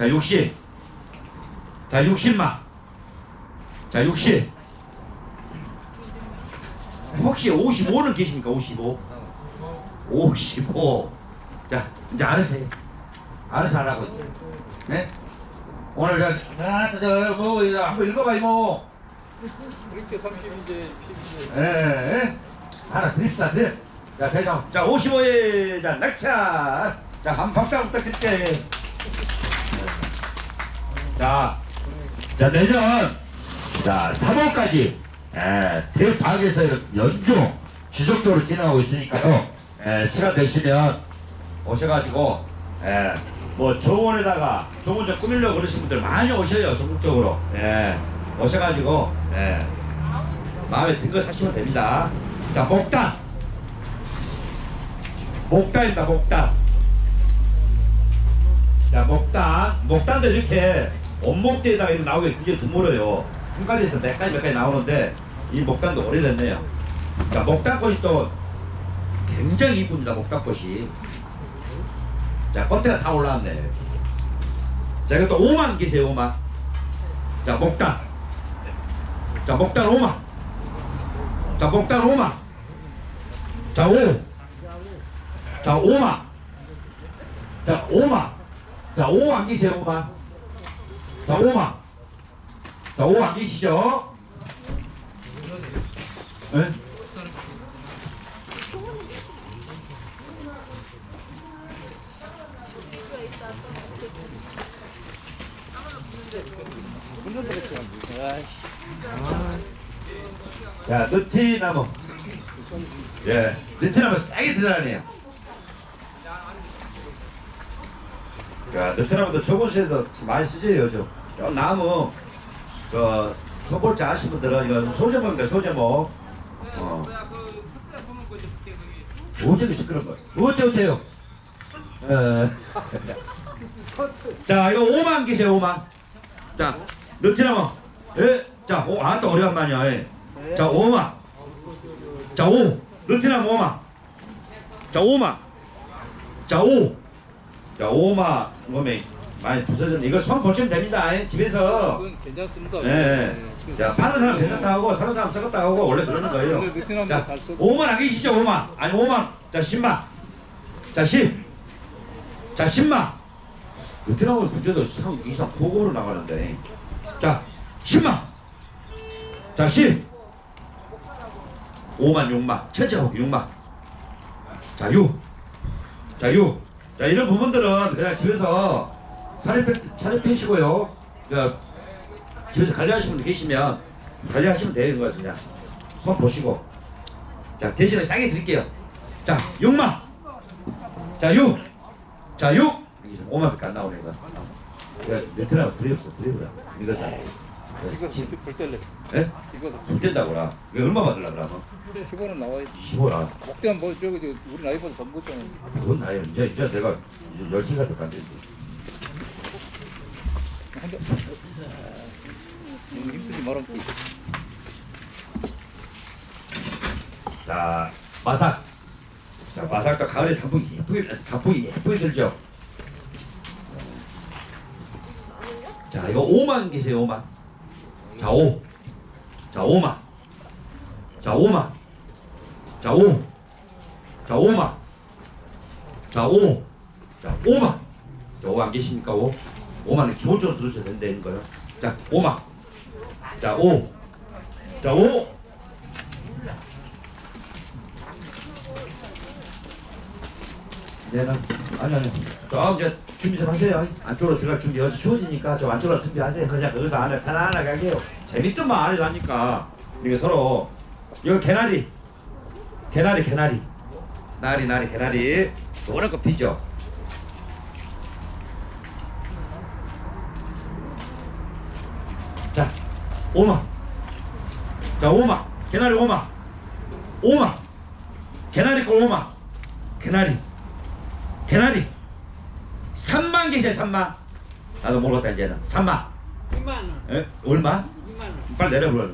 자, 60. 자, 60마. 자, 60. 혹시 55는 계십니까? 55. 55. 자, 이제 알아서 해. 알아서 하라고. 이제. 네? 오늘 저, 자, 저, 뭐, 이거 한번 읽어봐, 이모. 이렇게 30인데 10인데 예, 예. 하나 드립시다, 드립. 자, 대장. 자, 55에, 자, 낙차. 자, 한 박수 한번 부탁드릴게. 자, 자, 내년, 자, 3월까지, 예, 대파악에서 연중 지속적으로 진행하고 있으니까요. 예, 시간 되시면 오셔가지고, 예, 뭐 정원에다가 정원 좀 꾸미려고 그러신 분들 많이 오셔요, 전국적으로. 예, 오셔가지고, 예, 마음에 든 거 사시면 됩니다. 자, 목단. 목단입니다, 목단. 자, 목단. 목단도 이렇게 온목대에다가 이렇게 나오게 굉장히 드물어요. 한 가지에서 몇 가지 몇 가지 나오는데 이 목단도 오래됐네요. 자, 목단꽃이 또 굉장히 이쁩니다, 목단꽃이. 자, 겉에가 다 올라왔네. 자, 이것도 5만 계세요, 5만. 자, 목단. 자, 목단 5만. 자, 목단 5만. 자, 5. 자, 5만. 자, 5만. 자, 5안 계세요, 5만. 자, 5만. 자, 5안 계시죠? 네? 자, 느티나무. 예, 느티나무 싸게 들어가네요. 자, 느티나무도 저곳에도 많이 쓰죠, 요즘. 저 나무, 그, 소골자 아시는 분들은 이거 소제목입니다, 소제목. 어. 어쩌면 시끄러운 거예요. 어째, 어째요? 어. 자, 이거 5만 개세요, 5만. 자, 느티나무. 예? 자, 오, 아, 또 오랜만이야. 예. 자, 5만. 자, 5. 느티나무 5만. 자, 5만. 자, 5. 자, 5만. 몸에 많이 부서졌네. 이거 손 보시면 됩니다. 예, 집에서. 그건 괜찮습니다 예. 예. 자, 파는 사람 괜찮다 하고, 사는 사람 썩었다 하고, 원래 그러는 거예요. 자, 잘 쓰고. 5만 안 계시죠, 5만. 아니, 5만. 자, 10만. 자, 10. 자, 10만. 베트남은 문제도 상 이상 고고로 나가는데. 자, 10만. 자, 10. 5만, 6만. 천천히 6만. 자, 6. 자, 6. 자, 이런 부분들은 그냥 집에서 살이 빼, 살이 빼시고요. 그, 집에서 관리하시는 분들 계시면 관리하시면 되는 그냥. 손 보시고. 자, 대신에 싸게 드릴게요. 자, 6만. 자, 6. 자, 6. 5만밖에 안 나오네, 이거. 그, 베트남 드렸어, 드려라. 이거 사. 이거 볼 때래 예? 이거 못 된다고라. 이거 얼마 받으려 그러면? 10원은 나와야지 15라. 목대한 뭐 저기 저 우리 나이보다 더 먹었잖아 그건 나요. 이제, 이제 내가 이제 열심히 할때 안 되지. 한대 너무 힘쓰지 말아 자, 마삭. 자, 마삭과 가을에 단풍이 예쁘게, 단풍이 예쁘게 들죠? 자, 이거 5만 계세요, 5만. 자, 5. 자, 5만. 자, 5만. 자, 5. 자, 5만. 자, 5. 자, 5만. 자, 5안 계십니까, 5? 5만은 기본적으로 들으셔야 된다는 거예요. 자, 5만. 자, 5. 자, 5. 내가 아니 아니. 좀 이제 준비 좀 하세요. 안쪽으로 들어갈 준비 어제 추워지니까 좀 안쪽으로 준비하세요. 그냥 거기서 안에 편안하게 하게요. 재밌던 말 안에서 하니까. 이게 서로. 이거 개나리. 개나리 개나리. 나리 나리 개나리. 거 피죠 오마. 자 오마. 개나리 오마. 오마. 개나리 꼴 오마. 개나리. 개나리. 3만 계세요 3만. 나도 모르겠다 이제는. 3만. 2만 원. 에? 얼마? 2만 원. 빨리 내려버려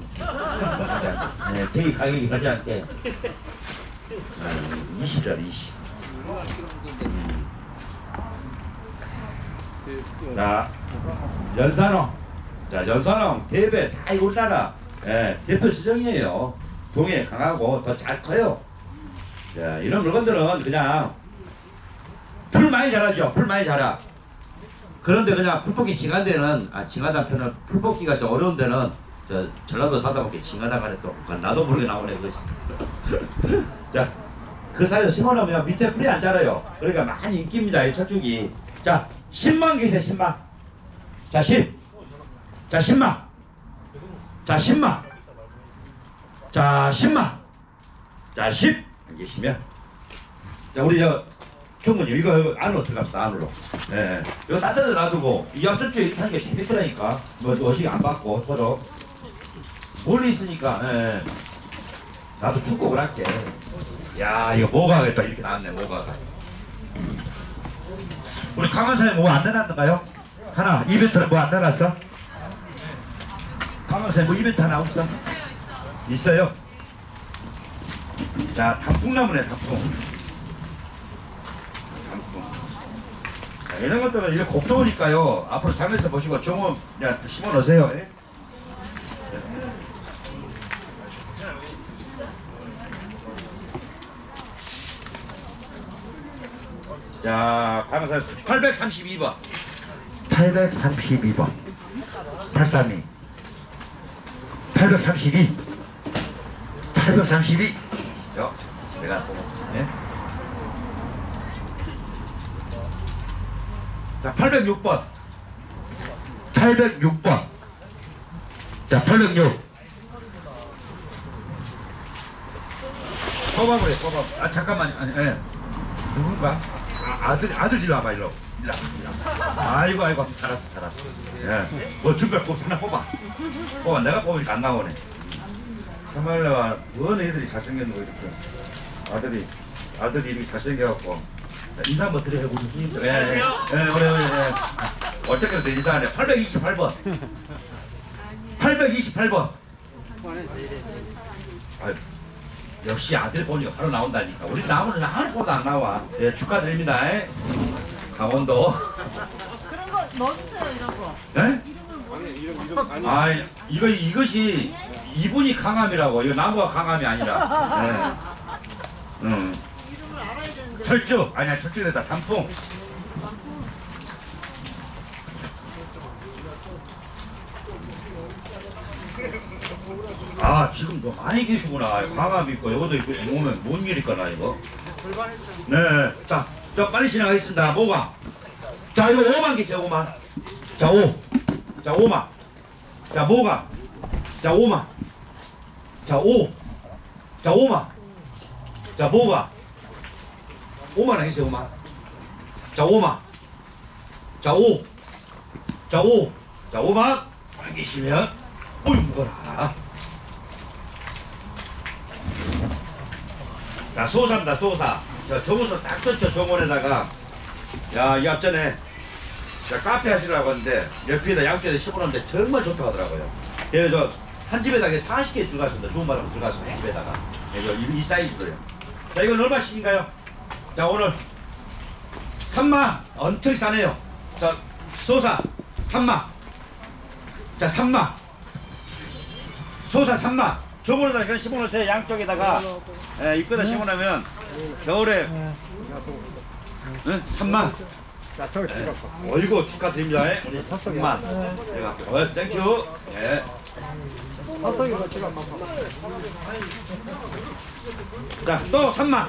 네, 되게 가격이 가지 않게. 아, 20짜리 20 음. 그, 그, 자, 연산홍. 자, 연산홍, 대배 다 이 우리나라 예, 대표 시정이에요. 동해 강하고 더 잘 커요. 자, 이런 물건들은 그냥 풀 많이 자라죠. 풀 많이 자라. 그런데 그냥 풀 뽑기 징한 데는 아 징하다 편은 풀 뽑기가 좀 어려운 데는 저 전라도 사다 보니 징하다 가래 또 나도 모르게 나오네 그것이. 자, 그 사이에서 심어놓으면 밑에 풀이 안 자라요. 그러니까 많이 인기입니다. 이 철쭉이. 자, 10만 계세요, 10만. 자, 10. 자, 10만. 자, 10만. 자, 10만. 자, 10. 계시면. 자, 우리 저, 경문님, 이거 안으로 들어갑시다, 안으로. 예. 이거 따뜻해 놔두고, 이 앞쪽 쪽에 타는 게 재밌더라니까. 뭐, 어식 안 받고, 서로. 멀리 있으니까, 예. 나도 죽고 그럴게. 야, 이거 뭐가 또 이렇게 나왔네, 뭐가. 우리 강원사에 뭐안 내놨는가요? 하나, 이벤트는 뭐 안 내놨어? 강원사에 뭐 이벤트 하나 없어? 있어요? 자, 단풍나무네, 단풍. 단풍. 자, 이런 것들은 이렇게 곱좋으니까요. 앞으로 장에서 보시고 정원 그냥 심어 놓으세요. 예? 자, 강원사 832번. 832번. 832. 832. 832. 요, 내가 또, 예? 자, 806번. 806번. 자, 806. 뽑아버려, 뽑아. 아, 잠깐만, 아니, 예. 누군가? 아, 아들, 아들 일로 와봐, 일로. 와. 아이고, 아이고, 잘했어, 잘했어. 예. 뭐, 준비할 거 하나 뽑아. 뽑아, 내가 뽑으니까 안 나오네. 정말로 원 애들이 잘생겼는 거 이렇게 아들이 아들이 이렇게 잘생겨갖고 자, 인사 한번 우리 형님들 예, 예, 예, 그래 그래 예. 어떻게 든 인사하네 828번 828번 아유, 역시 아들 보니까 바로 나온다니까 우리 나무는 하나도 안 나와 예, 축하드립니다 예. 강원도 그런 거 넣어주세요 이런 거. 예? 아니 이름 이름 아니 아 이거 이것이 이분이 강함이라고 이거 나무가 강함이 아니라 예. 음. 이름을 알아야 되는데. 철쭉 아니야 철쭉에다 단풍 아 지금 너 많이 계시구나. 광암 있고 여기도 있고 오면 뭔 일일까나 이거? 네자 자, 빨리 진행하겠습니다. 뭐가? 자 이거 5만 계세요 5만. 자 5 자 5만. 자 뭐가? 자 5만. 자 5 자 5만. 자 뭐가? 5만 하겠어요 5만. 자 5만. 자 5. 자 5. 자 5만. 알겠으면 어이 무거라 자 소사입니다 소사. 자 정우서 딱 떴죠 정원에다가. 야 이 앞전에 자 카페 하시려고 하는데 옆에다 양쪽에 심어놨는데 정말 좋다고 하더라고요. 그래서 한 집에다가 40개 들어갔습니다. 좋은 바람 들어갔습니다 한 집에다가. 그래서 이, 이 사이즈로요. 자 이건 얼마씩인가요? 자 오늘 3만 엄청 싸네요. 자 소사 3만 자 3만 소사 3만 저거로다 그냥 심어놓으세요 양쪽에다가 예, 입구에다 심어놓으면 겨울에 응? 3만. 자, 저기 찍었어. 어이구 축하드립니다. 예. 우리 3만. 제가. 어, 땡큐. 예. 화성이가 찍었어. 자 또 3만.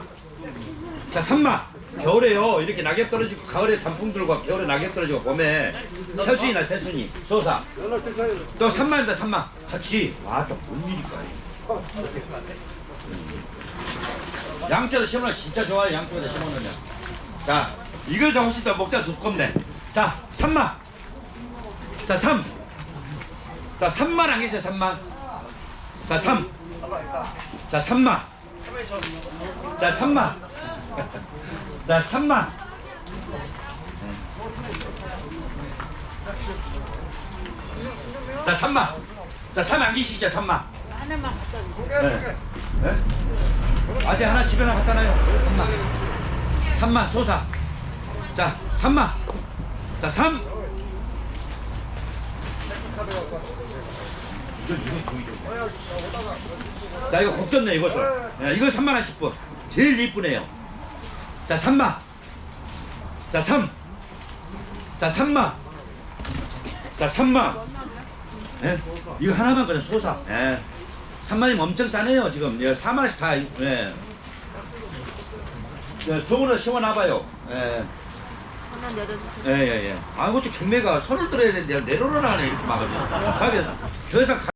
자 3만. 겨울에요. 이렇게 낙엽 떨어지고 가을에 단풍 들고 겨울에 낙엽 떨어지고 봄에 새순이나 새순이 소사. 또 3만입니다 3만. 같이. 와 또뭔 일일까 양쪽에 심으면 진짜 좋아요 양쪽에 심어놓으면. 자 이거 좀 훨씬 더 먹다 두껍네. 자 3만 자 3 자 3만 안 계세요 3만 자 3 자 3만 자 3만 자 3만 자 3만 자 3만 안 계시죠 3만 하나만 갖다 주세요. 네. 네? 아직 하나 집에 하나 갖다 놔요. 3만. 3만 소사. 자, 3만. 자, 3. 이건 이건 보이죠. 자 이거 곡졌네 이것을. 예, 이거 3만 원 10분. 제일 이쁘네요. 자 3만. 자 3. 자 3만. 자 3만. 예? 이거 하나만 그냥 소사. 예. 3만이면 엄청 싸네요 지금. 예, 4만원씩 다. 예. 예, 저거는 시원하봐요. 예. 하나 내려주세요. 예, 예, 예. 아, 이거 좀 경매가 손을 들어야 되는데 내로를 하네, 이렇게 막아줘. 가게, 더 이상